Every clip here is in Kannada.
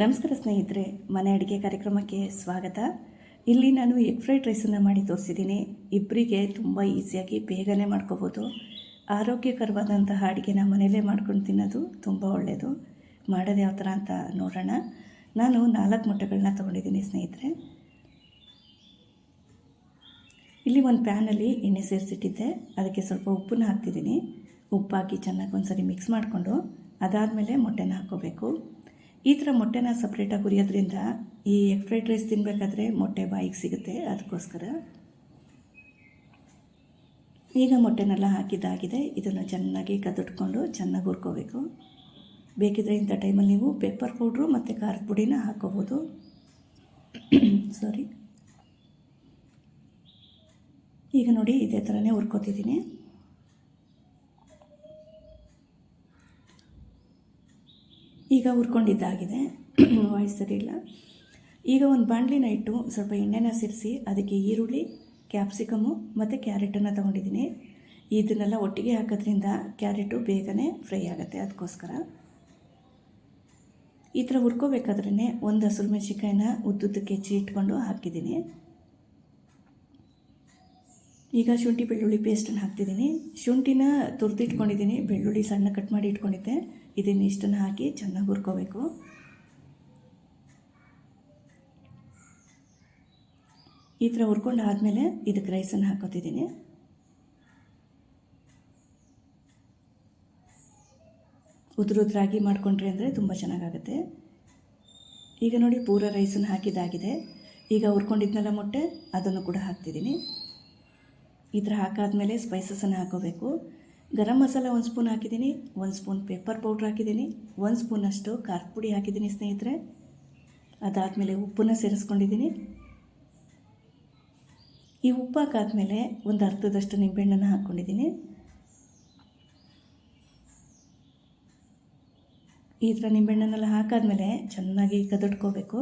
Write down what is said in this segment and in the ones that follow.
ನಮಸ್ಕಾರ ಸ್ನೇಹಿತರೆ, ಮನೆ ಅಡುಗೆ ಕಾರ್ಯಕ್ರಮಕ್ಕೆ ಸ್ವಾಗತ. ಇಲ್ಲಿ ನಾನು ಎಗ್ ಫ್ರೈಡ್ ರೈಸನ್ನು ಮಾಡಿ ತೋರಿಸಿದ್ದೀನಿ. ಇಬ್ಬರಿಗೆ ತುಂಬ ಈಸಿಯಾಗಿ ಬೇಗನೆ ಮಾಡ್ಕೋಬೋದು. ಆರೋಗ್ಯಕರವಾದಂತಹ ಅಡುಗೆನ ಮನೆಯಲ್ಲೇ ಮಾಡ್ಕೊಂಡು ತಿನ್ನೋದು ತುಂಬ ಒಳ್ಳೆಯದು ಮಾಡೋದು ಯಾವ ಥರ ಅಂತ ನೋಡೋಣ. ನಾನು ನಾಲ್ಕು ಮೊಟ್ಟೆಗಳನ್ನ ತೊಗೊಂಡಿದ್ದೀನಿ ಸ್ನೇಹಿತರೆ. ಇಲ್ಲಿ ಒಂದು ಪ್ಯಾನಲ್ಲಿ ಎಣ್ಣೆ ಸೇರಿಸಿಟ್ಟಿದ್ದೆ. ಅದಕ್ಕೆ ಸ್ವಲ್ಪ ಉಪ್ಪನ್ನ ಹಾಕ್ತಿದ್ದೀನಿ. ಉಪ್ಪು ಹಾಕಿ ಚೆನ್ನಾಗಿ ಒಂದ್ಸರಿ ಮಿಕ್ಸ್ ಮಾಡಿಕೊಂಡು ಅದಾದಮೇಲೆ ಮೊಟ್ಟೆನ ಹಾಕ್ಕೋಬೇಕು. ಈ ಥರ ಮೊಟ್ಟೆನ ಸಪ್ರೇಟಾಗಿ ಹುರಿಯೋದ್ರಿಂದ ಈ ಎಗ್ ಫ್ರೈಡ್ ರೈಸ್ ತಿನ್ನಬೇಕಾದ್ರೆ ಮೊಟ್ಟೆ ಬಾಯಿಗೆ ಸಿಗುತ್ತೆ ಅದಕ್ಕೋಸ್ಕರ. ಈಗ ಮೊಟ್ಟೆನೆಲ್ಲ ಹಾಕಿದ್ದಾಗಿದೆ. ಇದನ್ನು ಚೆನ್ನಾಗಿ ಕದಿಟ್ಕೊಂಡು ಚೆನ್ನಾಗಿ ಹುರ್ಕೋಬೇಕು. ಬೇಕಿದ್ರೆ ಇಂಥ ಟೈಮಲ್ಲಿ ನೀವು ಪೇಪರ್ ಪೌಡ್ರು ಮತ್ತು ಖಾರದ ಪುಡಿನ ಹಾಕ್ಕೋಬೋದು ಸಾರಿ ಈಗ ನೋಡಿ ಇದೇ ಥರನೇ ಹುರ್ಕೋತಿದ್ದೀನಿ. ಈಗ ಹುರ್ಕೊಂಡಿದ್ದಾಗಿದೆ. ವಾಯ್ಸ್ ಸರಿ ಇಲ್ಲ. ಈಗ ಒಂದು ಬಾಣಲಿನ ಇಟ್ಟು ಸ್ವಲ್ಪ ಎಣ್ಣೆನ ಸೇರಿಸಿ ಅದಕ್ಕೆ ಈರುಳ್ಳಿ ಕ್ಯಾಪ್ಸಿಕಮ್ಮು ಮತ್ತು ಕ್ಯಾರೆಟನ್ನು ತೊಗೊಂಡಿದ್ದೀನಿ. ಇದನ್ನೆಲ್ಲ ಒಟ್ಟಿಗೆ ಹಾಕೋದ್ರಿಂದ ಕ್ಯಾರೆಟು ಬೇಗನೆ ಫ್ರೈ ಆಗುತ್ತೆ ಅದಕ್ಕೋಸ್ಕರ ಈ ಥರ ಹುರ್ಕೋಬೇಕಾದ್ರೇ ಒಂದು ಹಸಿರು ಮೆಣಸಿನ್ಕಾಯಿನ ಉದ್ದುದ್ದಕ್ಕೆ ಹೆಚ್ಚಿ ಇಟ್ಕೊಂಡು ಹಾಕಿದ್ದೀನಿ. ಈಗ ಶುಂಠಿ, ಬೆಳ್ಳುಳ್ಳಿ ಪೇಸ್ಟನ್ನು ಹಾಕ್ತಿದ್ದೀನಿ ಶುಂಠಿನ ತುರಿದಿಟ್ಕೊಂಡಿದ್ದೀನಿ ಬೆಳ್ಳುಳ್ಳಿ ಸಣ್ಣ ಕಟ್ ಮಾಡಿ ಇಟ್ಕೊಂಡಿದ್ದೆ. ಇದನ್ನು ಇಷ್ಟನ್ನು ಹಾಕಿ ಚೆನ್ನಾಗಿ ಹುರ್ಕೋಬೇಕು. ಈ ಥರ ಹುರ್ಕೊಂಡು ಆದಮೇಲೆ ಇದಕ್ಕೆ ರೈಸನ್ನು ಹಾಕೋತಿದ್ದೀನಿ ಉದುರುದ್ರಾಗಿ ಮಾಡಿಕೊಂಡ್ರಿ ಅಂದರೆ ತುಂಬ ಚೆನ್ನಾಗಾಗುತ್ತೆ. ಈಗ ನೋಡಿ ಪೂರ ರೈಸನ್ನು ಹಾಕಿದ್ದಾಗಿದೆ. ಈಗ ಹುರ್ಕೊಂಡಿದ್ನೆಲ್ಲ ಮೊಟ್ಟೆ, ಅದನ್ನು ಕೂಡ ಹಾಕ್ತಿದ್ದೀನಿ ಈ ಥರ ಹಾಕಾದ್ಮೇಲೆ ಸ್ಪೈಸಸನ್ನು ಹಾಕೋಬೇಕು. ಗರಂ ಮಸಾಲ ಒಂದು ಸ್ಪೂನ್ ಹಾಕಿದ್ದೀನಿ, ಒಂದು ಸ್ಪೂನ್ ಪೇಪರ್ ಪೌಡ್ರ್ ಹಾಕಿದ್ದೀನಿ, ಒಂದು ಸ್ಪೂನಷ್ಟು ಖಾರದ ಪುಡಿ ಹಾಕಿದ್ದೀನಿ ಸ್ನೇಹಿತರೆ. ಅದಾದಮೇಲೆ ಉಪ್ಪನ್ನು ಸೇರಿಸ್ಕೊಂಡಿದ್ದೀನಿ. ಈ ಉಪ್ಪು ಹಾಕಾದ್ಮೇಲೆ ಒಂದು ಅರ್ಧದಷ್ಟು ನಿಂಬೆಹಣ್ಣನ್ನು ಹಾಕ್ಕೊಂಡಿದ್ದೀನಿ ಈ ಥರ ನಿಂಬೆಹಣ್ಣನ್ನೆಲ್ಲ ಹಾಕಾದಮೇಲೆ ಚೆನ್ನಾಗಿ ಕದಡ್ಕೋಬೇಕು.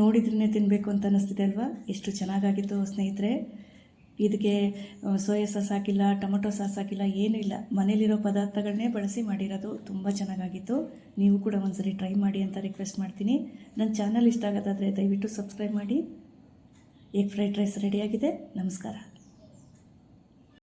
ನೋಡಿದ್ರೇ ತಿನ್ನಬೇಕು ಅಂತ ಅನ್ನಿಸ್ತಿದೆ ಅಲ್ವಾ? ಎಷ್ಟು ಚೆನ್ನಾಗಾಗಿತ್ತು ಸ್ನೇಹಿತರೆ. ಇದಕ್ಕೆ ಸೋಯಾ ಸಾಸ್ ಹಾಕಿಲ್ಲ, ಟೊಮೊಟೊ ಸಾಸ್ ಹಾಕಿಲ್ಲ, ಏನೂ ಇಲ್ಲ. ಮನೇಲಿರೋ ಪದಾರ್ಥಗಳನ್ನೇ ಬಳಸಿ ಮಾಡಿರೋದು ತುಂಬ ಚೆನ್ನಾಗಾಗಿತ್ತು. ನೀವು ಕೂಡ ಒಂದ್ಸರಿ ಟ್ರೈ ಮಾಡಿ ಅಂತ ರಿಕ್ವೆಸ್ಟ್ ಮಾಡ್ತೀನಿ. ನನ್ನ ಚಾನಲ್ ಇಷ್ಟ ಆಗೋದಾದರೆ ದಯವಿಟ್ಟು ಸಬ್ಸ್ಕ್ರೈಬ್ ಮಾಡಿ. ಎಗ್ ಫ್ರೈಡ್ ರೈಸ್ ರೆಡಿಯಾಗಿದೆ ನಮಸ್ಕಾರ.